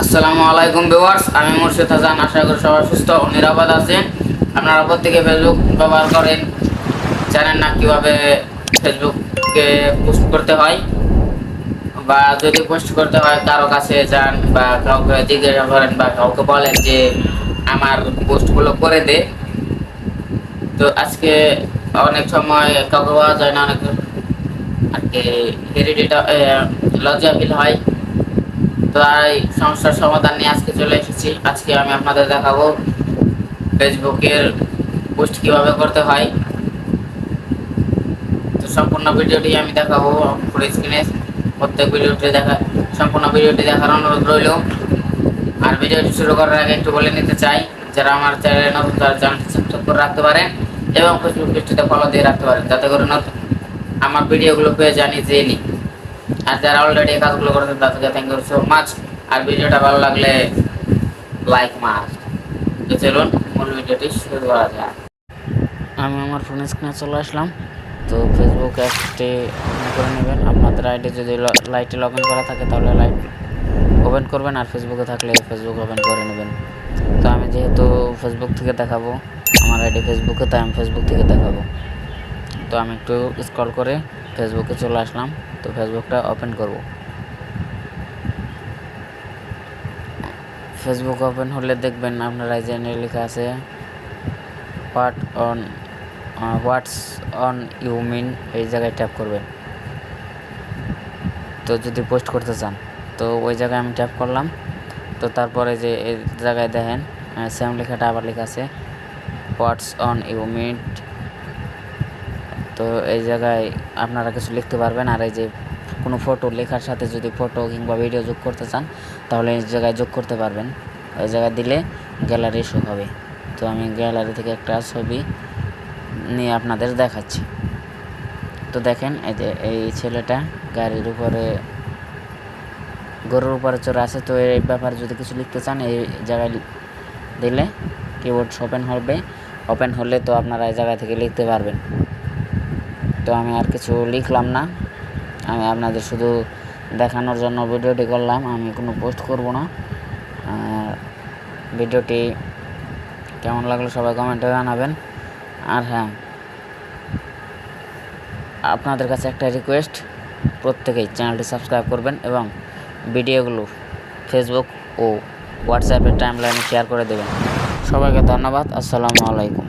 আসসালামু আলাইকুম ভিউয়ার্স, আমি মুর্শিদ হাসান, আশা করি সবাই সুস্থ ও নিরাপদ আছেন। আপনারা প্রত্যেকে ফেসবুক ব্যবহার করেন জানেন না কীভাবে ফেসবুকে পোস্ট করতে হয়, বা যদি পোস্ট করতে হয় কারও কাছে যান বা কাউকে জিজ্ঞাসা করেন বা কাউকে বলেন যে আমার পোস্টগুলো করে দে। তো আজকে অনেক সময় কাউকে পাওয়া যায় না, অনেক আর কি লজ্জা ফিল হয়। তো এই সমস্যার সমাধান নিয়ে আজকে চলে এসেছি। আজকে আমি আপনাদের দেখাবো ফেসবুকের পোস্ট কীভাবে করতে হয়। তো সম্পূর্ণ ভিডিওটি আমি দেখাবো ফুল স্ক্রিনে প্রত্যেক ভিডিওটি দেখা, সম্পূর্ণ ভিডিওটি দেখার অনুরোধ রইল। আর ভিডিওটি শুরু করার আগে একটু বলে নিতে চাই, যারা আমার চ্যানেলে নতুন তারা চ্যানেলটি সাবস্ক্রাইব করে রাখতে পারেন এবং ফেসবুক পেজটিতে ফলো দিয়ে রাখতে পারেন, যাতে করে নতুন আমার ভিডিওগুলো পেয়ে জানি জেনি আর যারা অলরেডি এই কাজগুলো করেছেন, তাদেরকে থ্যাংক ইউ সো মাচ আর ভিডিওটা ভালো লাগলে লাইক মাস তো চলুন, মূল ভিডিওটি শুরু করা যাক। আমি আমার ফোন স্ক্রিনে চলে আসলাম। তো ফেসবুক অ্যাপটি ওপেন করে নেবেন। আপনাদের আইডি যদি লাইটে লগ ইন করা থাকে, তাহলে লাইট ওপেন করবেন। আর ফেসবুকে থাকলে ফেসবুক ওপেন করে নেবেন। তো আমি যেহেতু ফেসবুক থেকে দেখাবো, আমার আইডি ফেসবুকে তাই আমি ফেসবুক থেকে দেখাবো। তো আমি একটু স্ক্রল করে ফেসবুকে চলে আসলাম। তো ফেসবুকটা ওপেন করব। ফেসবুক ওপেন হলে দেখবেন আপনারা যে লেখা আছে what on what's on your mind এই জায়গায় ট্যাপ করবেন। তো যদি পোস্ট করতে চান, তো ওই জায়গায় আমি ট্যাপ করলাম। তো তারপরে যে এই জায়গায় দেখেন সেম লেখাটা আবার লেখা আছে হোয়াটস অন ইউ মিট তো এই জায়গায় আপনারা কিছু লিখতে পারবেন। আর এই যে কোনো ফটো লেখার সাথে যদি ফটো কিংবা ভিডিও যোগ করতে চান, তাহলে এই জায়গায় যোগ করতে পারবেন। ওই জায়গায় দিলে গ্যালারি শো হবে। তো আমি গ্যালারি থেকে একটা ছবি নিয়ে আপনাদের দেখাচ্ছি। তো দেখেন, এই যে এই ছেলেটা গাড়ির উপরে, গরুর উপরে চড়ে আছে। তো এই ব্যাপারে যদি কিছু লিখতে চান, এই জায়গায় দিলে কিবোর্ড ওপেন হবে। ওপেন হলে তো আপনারা এই জায়গা থেকে লিখতে পারবেন। তো আমি আর কিছু লিখলাম না। আমি আপনাদের শুধু দেখানোর জন্য ভিডিওটি করলাম, আমি কোনো পোস্ট করব না। ভিডিওটি কেমন লাগল সবাই কমেন্টে জানাবেন। আর হ্যাঁ আপনাদের কাছে একটা রিকোয়েস্ট প্রত্যেকেই চ্যানেলটি সাবস্ক্রাইব করবেন এবং ভিডিওগুলো ফেসবুক ও হোয়াটসঅ্যাপের টাইমলাইনে শেয়ার করে দেবেন। সবাইকে ধন্যবাদ, আসসালামু আলাইকুম।